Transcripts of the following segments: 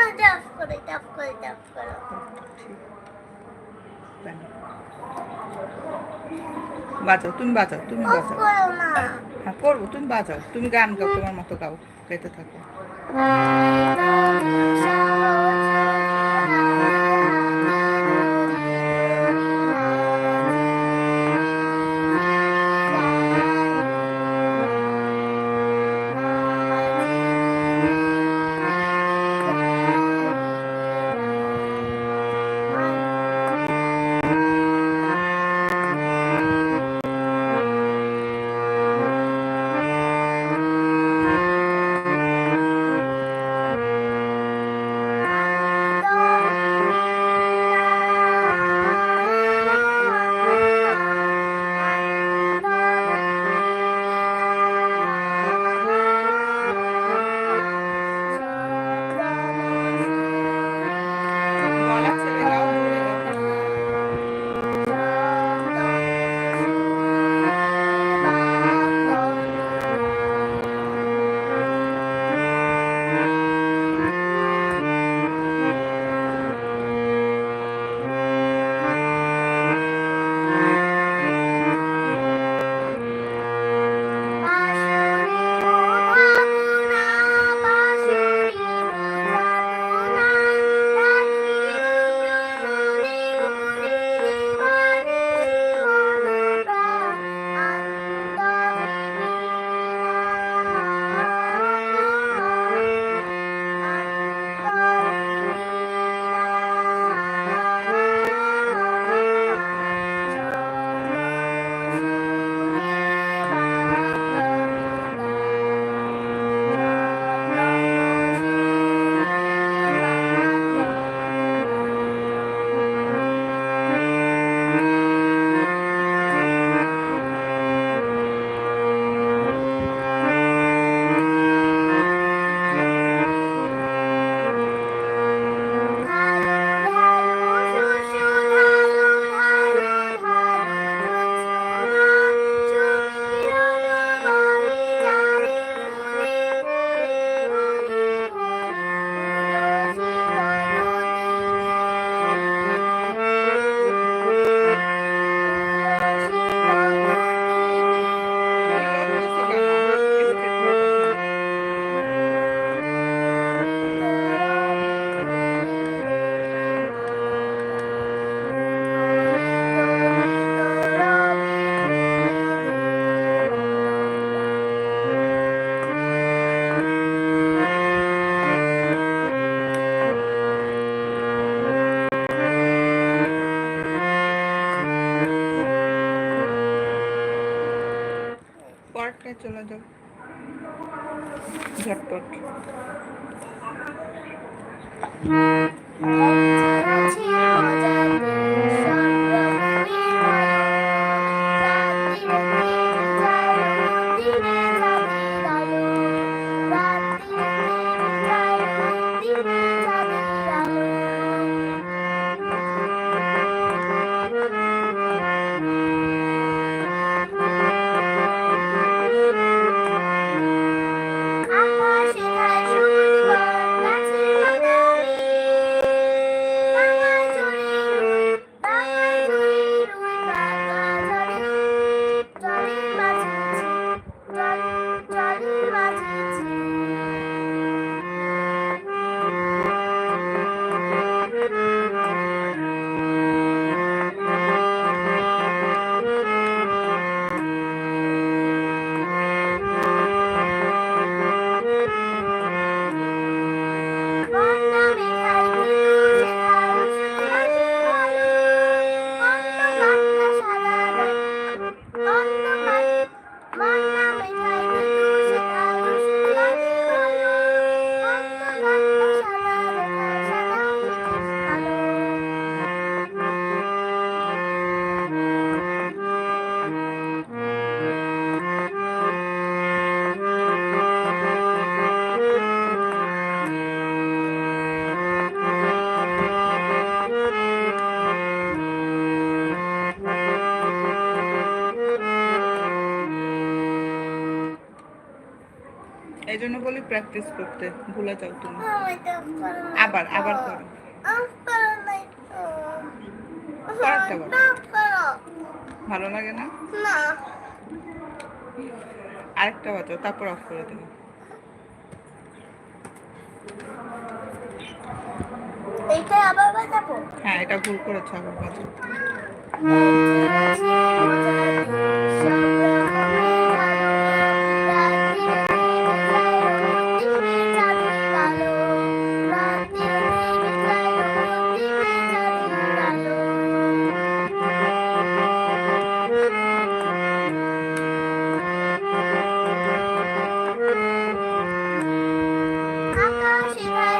বলেছে আমি করো হ্যাঁ ডাব করে করে ডাব করো। বাজাও তুমি বাজাও তুমি অফ বাজাও হ্যাঁ করব তুমি বাজাও তুমি গান গাও তোমার মতো গাও গাইতে থাকো। চলে যাও। ঝটপট। জন্য বলি প্র্যাকটিস করতে। ভুলে যাও তুমি। আবার আবার করো। ভালো লাগে না? আরেকটা বাজাও তারপর অফ করে দেবো। হ্যাঁ এটা ভুল করেছ আবার বাজাও। 起来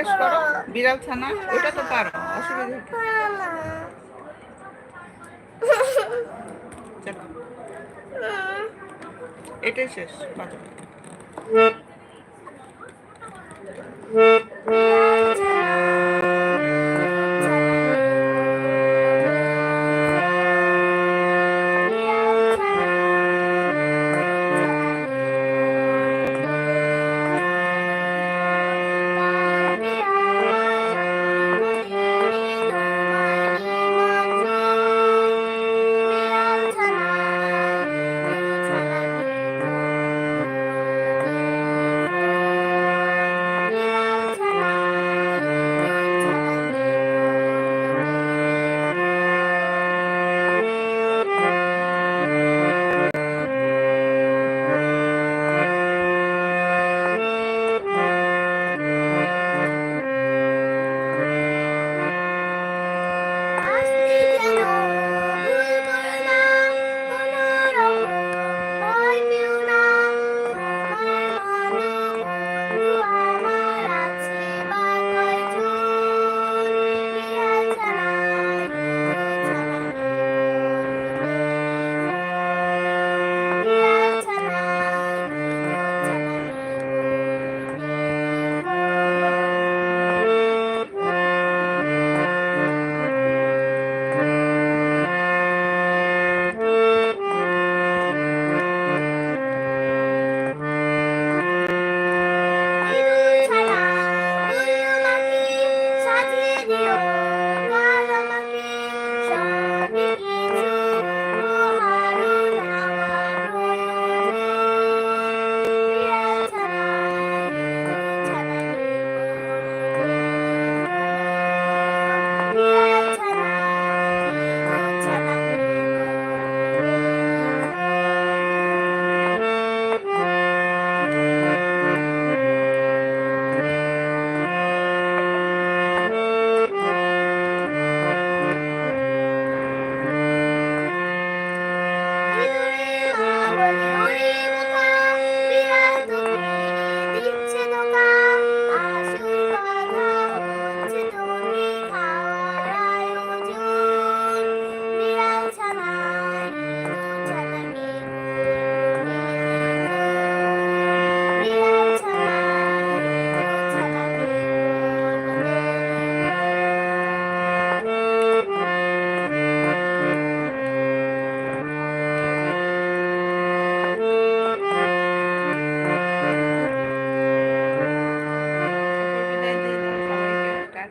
শেষ করো। বিড়াল ছানা ওটা তো পারো অসুবিধা এটাই শেষ বাজার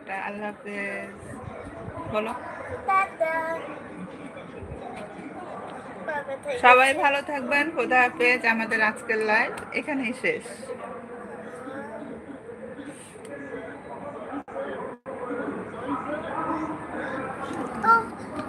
আল্লাহ হাফেজ। বলো। টাটা সবাই ভালো থাকবেন। খোদা হাফেজ। আমাদের আজকের লাইভ এখানেই শেষ।